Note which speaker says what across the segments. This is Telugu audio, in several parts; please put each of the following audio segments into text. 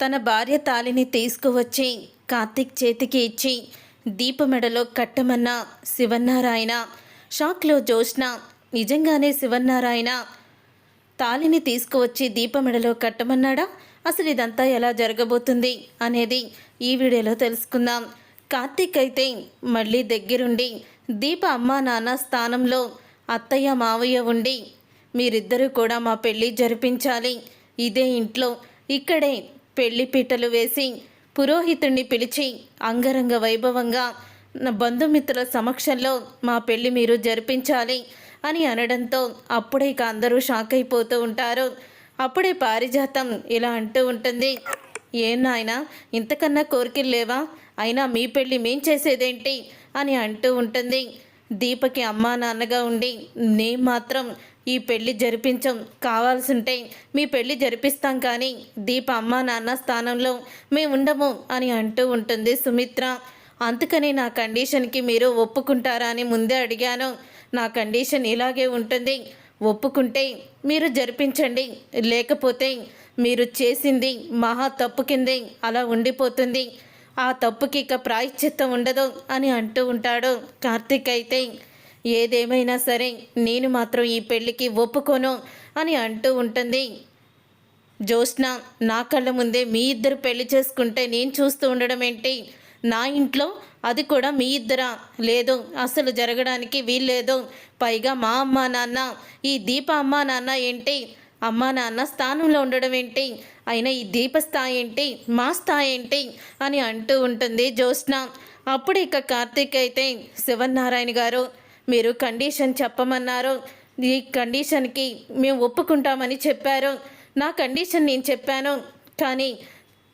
Speaker 1: తన భార్య తాలిని తీసుకువచ్చి కార్తిక్ చేతికి ఇచ్చి దీపమెడలో కట్టమన్న శివన్నారాయణ షాక్లో జోష్న నిజంగానే శివన్నారాయణ తాలిని తీసుకువచ్చి దీపమెడలో కట్టమన్నాడా? అసలు ఇదంతా ఎలా జరగబోతుంది అనేది ఈ వీడియోలో తెలుసుకుందాం. కార్తీక్ అయితే మళ్ళీ దగ్గరుండి దీప అమ్మా నాన్న స్థానంలో అత్తయ్య మావయ్య ఉండి మీరిద్దరూ కూడా మా పెళ్ళి జరిపించాలి. ఇదే ఇంట్లో ఇక్కడే పెళ్ళి పీటలు వేసి పురోహితుణ్ణి పిలిచి అంగరంగ వైభవంగా నా బంధుమిత్రుల సమక్షంలో మా పెళ్ళి మీరు జరిపించాలి అని అనడంతో అప్పుడే ఇక అందరూ షాక్ అయిపోతూ ఉంటారు. అప్పుడే పారిజాతం ఇలా అంటూ ఉంటుంది. ఏం నాయనా ఇంతకన్నా కోరికలు లేవా? అయినా మీ పెళ్ళి మేం చేసేదేంటి? అని అంటూ ఉంటుంది. దీపకి అమ్మా నాన్నగా ఉండి నేను మాత్రం ఈ పెళ్ళి జరిపించం కావాల్సింటే మీ పెళ్ళి జరిపిస్తాం కానీ దీప అమ్మ నాన్న స్థానంలో మేము ఉండము అని అంటూ ఉంటుంది సుమిత్ర. అందుకని నా కండిషన్కి మీరు ఒప్పుకుంటారా అని ముందే అడిగాను. నా కండిషన్ ఇలాగే ఉంటుంది. ఒప్పుకుంటే మీరు జరిపించండి. లేకపోతే మీరు చేసింది మహా తప్పు కిందే అలా ఉండిపోతుంది. ఆ తప్పుకి ఇక ప్రాయశ్చిత్తం ఉండదు అని అంటూ ఉంటాడు. కార్తీక్ అయితే ఏదేమైనా సరే నేను మాత్రం ఈ పెళ్ళికి ఒప్పుకోను అని అంటూ ఉంటుంది. జ్యోత్స్న నా కళ్ళ ముందే మీ ఇద్దరు పెళ్ళి చేసుకుంటే నేను చూస్తూ ఉండడం ఏంటి? నా ఇంట్లో అది కూడా మీ ఇద్దరా? లేదు అసలు జరగడానికి వీల్లేదు. పైగా మా అమ్మ నాన్న ఈ దీప అమ్మ నాన్న ఏంటి? అమ్మా నాన్న స్థానంలో ఉండడం ఏంటి? అయినా ఈ దీప స్థాయి ఏంటి? మా స్థాయి ఏంటి? అని అంటూ ఉంటుంది జ్యోత్స్న. అప్పుడు ఇక కార్తీక్ అయితే శివనారాయణ గారు మీరు కండిషన్ చెప్పమన్నారు ఈ కండిషన్కి మేము ఒప్పుకుంటామని చెప్పారు నా కండిషన్ నేను చెప్పాను కానీ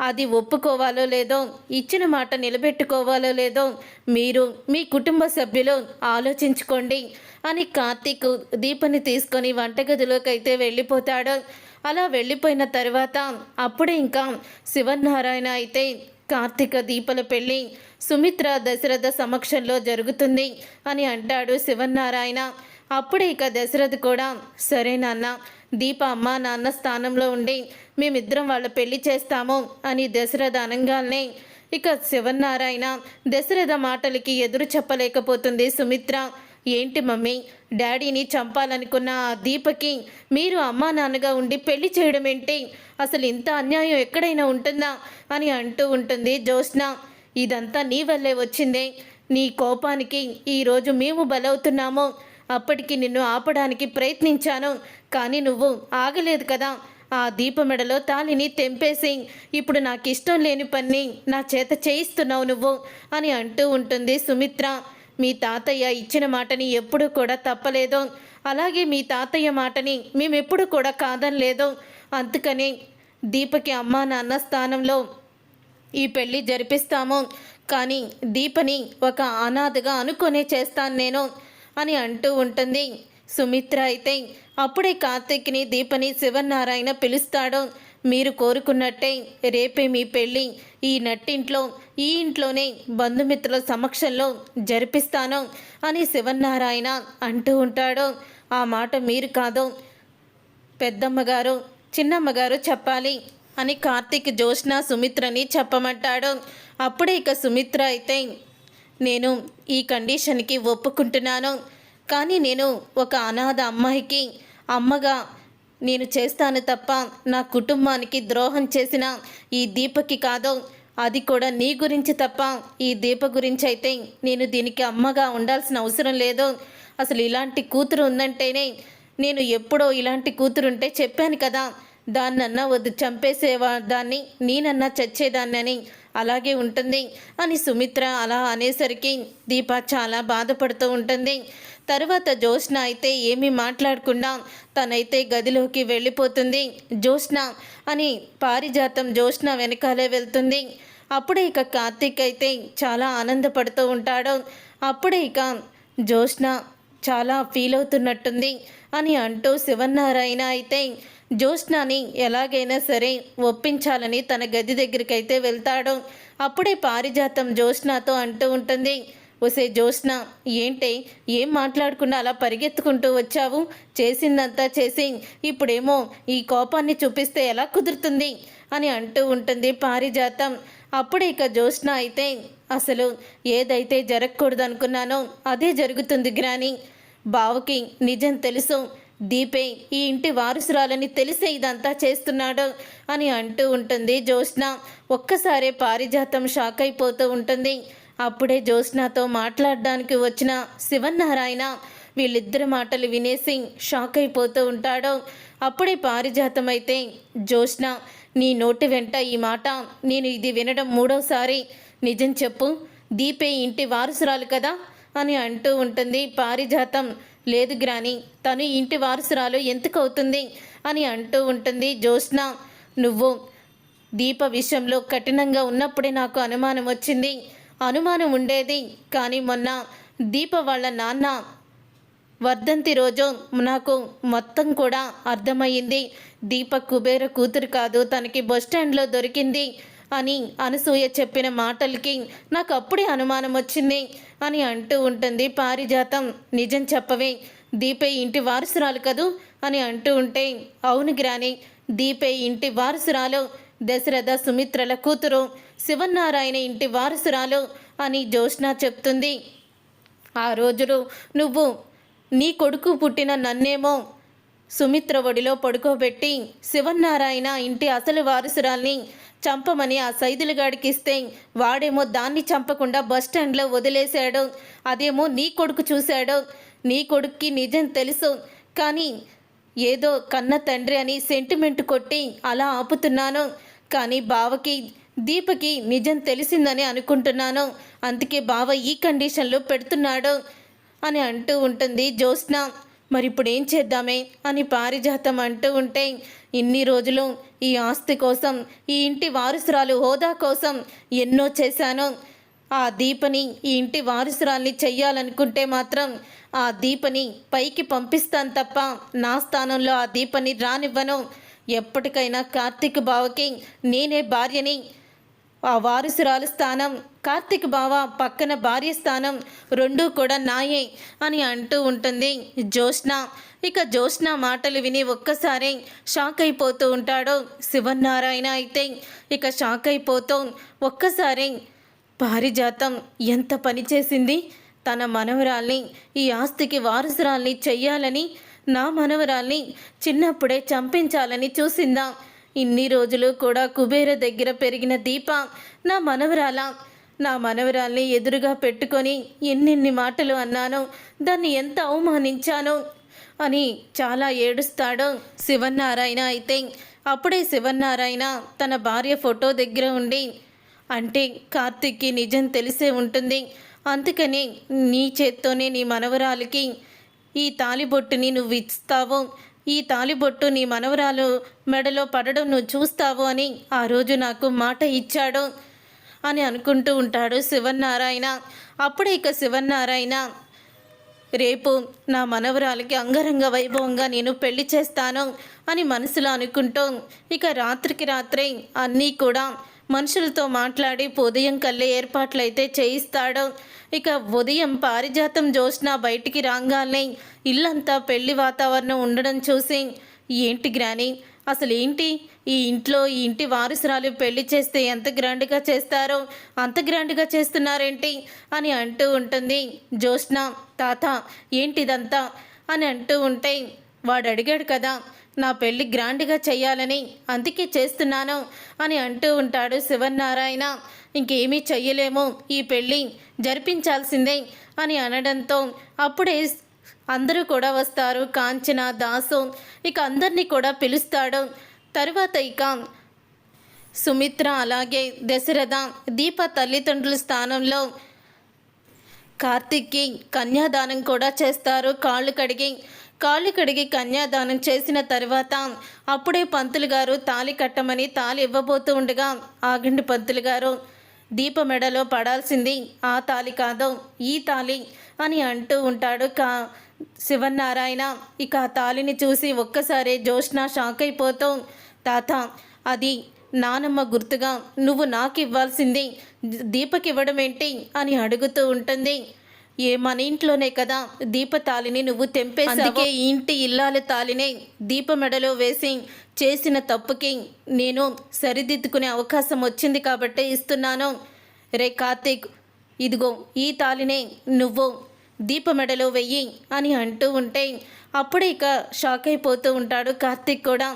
Speaker 1: అది ఒప్పుకోవాలో లేదో ఇచ్చిన మాట నిలబెట్టుకోవాలో లేదో మీరు మీ కుటుంబ సభ్యులు ఆలోచించుకోండి అని కార్తీక్ దీపని తీసుకొని వంటగదిలోకి అయితే వెళ్ళిపోతాడు. అలా వెళ్ళిపోయిన తర్వాత అప్పుడే ఇంకా శివనారాయణ అయితే కార్తీక దీపల పెళ్ళి సుమిత్ర దశరథ సమక్షంలో జరుగుతుంది అని అంటాడు శివనారాయణ అప్పుడే ఇక దశరథ్ కూడా సరే నాన్న దీప అమ్మ నాన్న స్థానంలో ఉండి మేమిద్దరం వాళ్ళ పెళ్ళి చేస్తాము అని దశరథ అనగానే ఇక శివనారాయణ దశరథ మాటలకి ఎదురు చెప్పలేకపోతుంది సుమిత్ర. ఏంటి మమ్మీ? డాడీని చంపాలనుకున్న ఆ దీపకి మీరు అమ్మా నాన్నగా ఉండి పెళ్ళి చేయడం ఏంటి? అసలు ఇంత అన్యాయం ఎక్కడైనా ఉంటుందా? అని అంటూ ఉంటుంది జ్యోత్స్న. ఇదంతా నీ వల్లే వచ్చిందే. నీ కోపానికి ఈరోజు మేము బలవుతున్నాము. అప్పటికి నిన్ను ఆపడానికి ప్రయత్నించాను. కానీ నువ్వు ఆగలేదు కదా. ఆ దీపమెడలో తాలిని తెంపేసి ఇప్పుడు నాకు ఇష్టం లేని పని నా చేత చేయిస్తున్నావు నువ్వు అని అంటూ ఉంటుంది సుమిత్ర. మీ తాతయ్య ఇచ్చిన మాటని ఎప్పుడూ కూడా తప్పలేదు. అలాగే మీ తాతయ్య మాటని మేమెప్పుడు కూడా కాదనలేదు. అందుకని దీపకి అమ్మా నాన్న స్థానంలో ఈ పెళ్ళి జరిపిస్తాము. కానీ దీపని ఒక అనాథగా అనుకునే చేస్తాను నేను అని అంటూ ఉంటుంది. సుమిత్ర అయితే అప్పుడే కార్తీక్ని దీపని శివనారాయణ పిలుస్తాడు. మీరు కోరుకున్నట్టే రేపే మీ పెళ్ళి ఈ నట్టింట్లో ఈ ఇంట్లోనే బంధుమిత్రుల సమక్షంలో జరిపిస్తాను అని శివనారాయణ అంటూ ఉంటాడు. ఆ మాట మీరు కాదు. పెద్దమ్మగారు చిన్నమ్మగారు చెప్పాలి అని కార్తీక్ జోష్న సుమిత్రని చెప్పమంటాడు. అప్పుడే ఇక సుమిత్ర అయితే నేను ఈ కండిషన్కి ఒప్పుకుంటున్నాను. కానీ నేను ఒక అనాథ అమ్మాయికి అమ్మగా నేను చేస్తాను తప్ప నా కుటుంబానికి ద్రోహం చేసిన ఈ దీపకి కాదు. అది కూడా నీ గురించి తప్ప ఈ దీప గురించి అయితే నేను దీనికి అమ్మగా ఉండాల్సిన అవసరం లేదు. అసలు ఇలాంటి కూతురు ఉందంటేనే నేను ఎప్పుడో ఇలాంటి కూతురుంటే చెప్పాను కదా. దాన్నన్నా వద్దు చంపేసేవా దాన్ని నేనన్నా చచ్చేదాన్నని అలాగే ఉంటుంది అని సుమిత్ర అలా అనేసరికి దీప చాలా బాధపడుతూ ఉంటుంది. తర్వాత జ్యోత్స్న అయితే ఏమీ మాట్లాడకుండా తనైతే గదిలోకి వెళ్ళిపోతుంది. జ్యోత్స్న అని పారిజాతం జ్యోత్స్న వెనకాలే వెళ్తుంది. అప్పుడే ఇక కార్తీక్ అయితే చాలా ఆనందపడుతూ ఉంటాడు. అప్పుడే ఇక జ్యోత్స్న చాలా ఫీల్ అవుతున్నట్టుంది అని అంటూ శివనారాయణ అయితే జ్యోత్స్నాని ఎలాగైనా సరే ఒప్పించాలని తన గది దగ్గరికి అయితే వెళ్తాడు. అప్పుడే పారిజాతం జ్యోత్స్నాతో అంటూ ఉంటుంది. ఒసే జోష్న ఏంటే? ఏం మాట్లాడకుండా అలా పరిగెత్తుకుంటూ వచ్చావు? చేసిందంతా చేసి ఇప్పుడేమో ఈ కోపాన్ని చూపిస్తే ఎలా కుదురుతుంది? అని అంటూ ఉంటుంది పారిజాతం. అప్పుడే ఇక జోష్న అయితే అసలు ఏదైతే జరగకూడదు అనుకున్నానో అదే జరుగుతుంది గ్రాని. బావకి నిజం తెలుసు. దీపే ఈ ఇంటి వారసురాలని తెలిసే ఇదంతా చేస్తున్నాడు అని అంటూ ఉంటుంది జోష్న ఒక్కసారే పారిజాతం షాక్ అయిపోతూ ఉంటుంది. అప్పుడే జ్యోత్స్నాతో మాట్లాడడానికి వచ్చిన శివనారాయణ వీళ్ళిద్దరి మాటలు వినేసి షాక్ అయిపోతూ ఉంటాడు. అప్పుడే పారిజాతం అయితే జ్యోత్స్న నీ నోటి వెంట ఈ మాట. నేను ఇది వినడం మూడోసారి. నిజం చెప్పు. దీపే ఇంటి వారసురాలు కదా? అని అంటూ ఉంటుంది పారిజాతం. లేదు గ్రాని తను ఇంటి వారసురాలు ఎందుకు అవుతుంది? అని అంటూ ఉంటుంది జ్యోత్స్న. నువ్వు దీప విషయంలో కఠినంగా ఉన్నప్పుడే నాకు అనుమానం వచ్చింది. అనుమానం ఉండేది. కానీ మొన్న దీప వాళ్ళ నాన్న వర్ధంతి రోజు నాకు మొత్తం కూడా అర్థమయ్యింది. దీప కుబేర కూతురు కాదు తనకి బస్టాండ్లో దొరికింది అని అనసూయ చెప్పిన మాటలకి నాకు అప్పుడే అనుమానం వచ్చింది అని అంటూ ఉంటుంది పారిజాతం. నిజం చెప్పవే దీపే ఇంటి వారసురాలు కదూ అని అంటూ ఉంటే అవును గ్రాని దీపే ఇంటి వారసురాలు దశరథ సుమిత్రల కూతురు. శివనారాయణ ఇంటి వారసురాలు అని జ్యోష్ణ చెప్తుంది. ఆ రోజులు నువ్వు నీ కొడుకు పుట్టిన నన్నేమో సుమిత్ర ఒడిలో పడుకోబెట్టి శివనారాయణ ఇంటి అసలు వారసురాల్ని చంపమని ఆ సైదులుగాడికి ఇస్తే వాడేమో దాన్ని చంపకుండా బస్టాండ్లో వదిలేశాడు. అదేమో నీ కొడుకు చూశాడు. నీ కొడుక్కి నిజం తెలుసు. కానీ ఏదో కన్న తండ్రి అని సెంటిమెంట్ కొట్టి అలా ఆపుతున్నాను. కానీ బావకి దీపకి నిజం తెలిసిందని అనుకుంటున్నాను. అందుకే బావ ఈ కండిషన్లో పెడుతున్నాడు అని అంటూ ఉంటుంది జ్యోత్స్న. మరి ఇప్పుడు ఏం చేద్దామే అని పారిజాతం అంటూ ఉంటే ఇన్ని రోజులు ఈ ఆస్తి కోసం ఈ ఇంటి వారసురాలు హోదా కోసం ఎన్నో చేశాను. ఆ దీపని ఈ ఇంటి వారసురాల్ని చెయ్యాలనుకుంటే మాత్రం ఆ దీపని పైకి పంపిస్తాను తప్ప నా స్థానంలో ఆ దీపని రానివ్వను. ఎప్పటికైనా కార్తీక్ బావకి నేనే భార్యని ఆ వారసురాలు స్థానం కార్తిక్ బావ పక్కన భార్య స్థానం రెండూ కూడా నాయే అని అంటూ ఉంటుంది జోష్న ఇక జోష్న మాటలు విని ఒక్కసారి షాక్ అయిపోతూ ఉంటాడు శివనారాయణ అయితే. ఇక షాక్ అయిపోతూ ఒక్కసారి పారిజాతం ఎంత పని చేసింది? తన మనవరాల్ని ఈ ఆస్తికి వారసురాల్ని చెయ్యాలని నా మనవరాల్ని చిన్నప్పుడే చంపించాలని చూసిందా? ఇన్ని రోజులు కూడా కుబేర దగ్గర పెరిగిన దీప నా మనవరాల. నా మనవరాల్ని ఎదురుగా పెట్టుకొని ఎన్నెన్ని మాటలు అన్నాను దాన్ని ఎంత అవమానించాను అని చాలా ఏడుస్తాడు శివనారాయణ అయితే. అప్పుడే శివనారాయణ తన భార్య ఫోటో దగ్గర ఉండి అంటే కార్తిక్కి నిజం తెలిసే ఉంటుంది. అందుకని నీ చేత్తోనే నీ మనవరాలికి ఈ తాలిబొట్టుని నువ్వు ఇస్తావు. ఈ తాలిబొట్టు నీ మనవరాలు మెడలో పడడం నువ్వు చూస్తావు అని ఆ రోజు నాకు మాట ఇచ్చాడు అని అనుకుంటూ ఉంటాడు శివన్నారాయణ. అప్పుడే ఇక శివన్నారాయణ రేపు నా మనవరాలకి అంగరంగ వైభవంగా నేను పెళ్ళి చేస్తాను అని మనసులో అనుకుంటూ ఇక రాత్రికి రాత్రే అన్నీ కూడా మనుషులతో మాట్లాడి ఉదయం కల్లే ఏర్పాట్లు అయితే చేయిస్తాడు. ఇక ఉదయం పారిజాతం జోష్న బయటికి రాగానే ఇల్లంతా పెళ్ళి వాతావరణం ఉండడం చూసి ఏంటి గ్రాని? అసలు ఏంటి? ఈ ఇంట్లో ఈ ఇంటి వారసురాలు పెళ్ళి చేస్తే ఎంత గ్రాండ్గా చేస్తారో? అంత గ్రాండ్గా చేస్తున్నారేంటి? అని అంటూ ఉంటుంది జోష్న తాత ఏంటిదంతా? అని అంటూ ఉంటే వాడు అడిగాడు కదా. నా పెళ్ళి గ్రాండ్గా చేయాలని అందుకే చేస్తున్నాను అని అంటూ ఉంటాడు శివనారాయణ ఇంకేమీ చెయ్యలేము ఈ పెళ్ళి జరిపించాల్సిందే అని అనడంతో అప్పుడే అందరూ కూడా వస్తారు. కాంచన దాసు ఇక అందరినీ కూడా పిలుస్తాడు. తరువాత ఇక సుమిత్ర అలాగే దశరథ దీప తల్లిదండ్రుల స్థానంలో కార్తిక్కి కన్యాదానం కూడా చేస్తారు. కాళ్ళు కడిగి కాళ్ళు కడిగి కన్యాదానం చేసిన తర్వాత అప్పుడే పంతులు గారు తాలి కట్టమని తాలి ఇవ్వబోతూ ఉండగా ఆగండి పంతులు గారు. దీప మెడలో పడాల్సింది ఆ తాలి కాదు ఈ తాలి అని అంటూ ఉంటాడు కా శివనారాయణ ఇక ఆ తాలిని చూసి ఒక్కసారి జోష్న షాక్ అయిపోతూ తాత అది నానమ్మ గుర్తుగా నువ్వు నాకు ఇవ్వాల్సింది దీపకివ్వడం ఏంటి అని అడుగుతూ ఉంటుంది. ఏ మన ఇంట్లోనే కదా దీప తాలిని నువ్వు తెంపేసి అందుకే ఇంటి ఇల్లాల తాలినే దీప మెడలో వేసి చేసిన తప్పుకి నేను సరిదిద్దుకునే అవకాశం వచ్చింది కాబట్టి ఇస్తున్నాను. రే కార్తీక్ ఇదిగో ఈ తాలినే నువ్వు దీప మెడలో వెయ్యి అని అంటూ ఉంటే అప్పుడే ఇక షాక్ అయిపోతూ ఉంటాడు కార్తీక్ కూడా.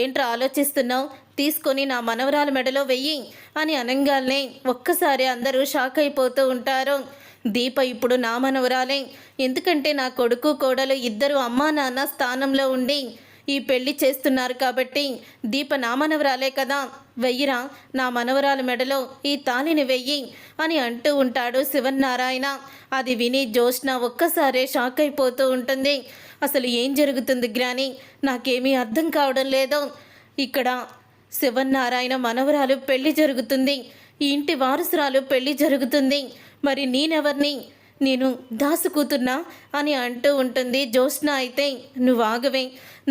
Speaker 1: ఏంట్రా ఆలోచిస్తున్నావు? తీసుకొని నా మనవరాల మెడలో వెయ్యి అని అనంగానే ఒక్కసారి అందరూ షాక్ అయిపోతూ ఉంటారు. దీప ఇప్పుడు నా మనవరాలే. ఎందుకంటే నా కొడుకు కోడలు ఇద్దరు అమ్మా నాన్న స్థానంలో ఉండి ఈ పెళ్ళి చేస్తున్నారు కాబట్టి దీప నా మనవరాలే కదా. వెయ్యిరా నా మనవరాల మెడలో ఈ తాళిని వెయ్యి అని అంటూ ఉంటాడు శివన్నారాయణ. అది విని జోష్న ఒక్కసారే షాక్ అయిపోతూ ఉంటుంది. అసలు ఏం జరుగుతుంది గ్రాని? నాకేమీ అర్థం కావడం లేదు. ఇక్కడ శివన్నారాయణ మనవరాలు పెళ్ళి జరుగుతుంది. ఈ ఇంటి వారసురాలు పెళ్ళి జరుగుతుంది. మరి నేనెవరిని? నేను దాసుకూతున్నా అని అంటూ ఉంటుంది. జ్యోత్స్న అయితే నువ్వు ఆగవే.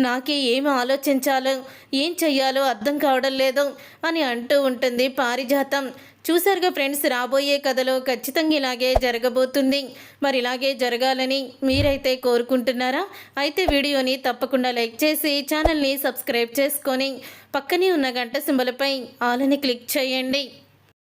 Speaker 1: నాకే ఏమి ఆలోచించాలో ఏం చెయ్యాలో అర్థం కావడం లేదు అని అంటూ ఉంటుంది పారిజాతం. చూసారుగా ఫ్రెండ్స్ రాబోయే కథలో ఖచ్చితంగా ఇలాగే జరగబోతుంది. మరి ఇలాగే జరగాలని మీరైతే కోరుకుంటున్నారా? అయితే వీడియోని తప్పకుండా లైక్ చేసి ఛానల్ని సబ్స్క్రైబ్ చేసుకొని పక్కనే ఉన్న గంట సింబలపై ఆలని క్లిక్ చేయండి.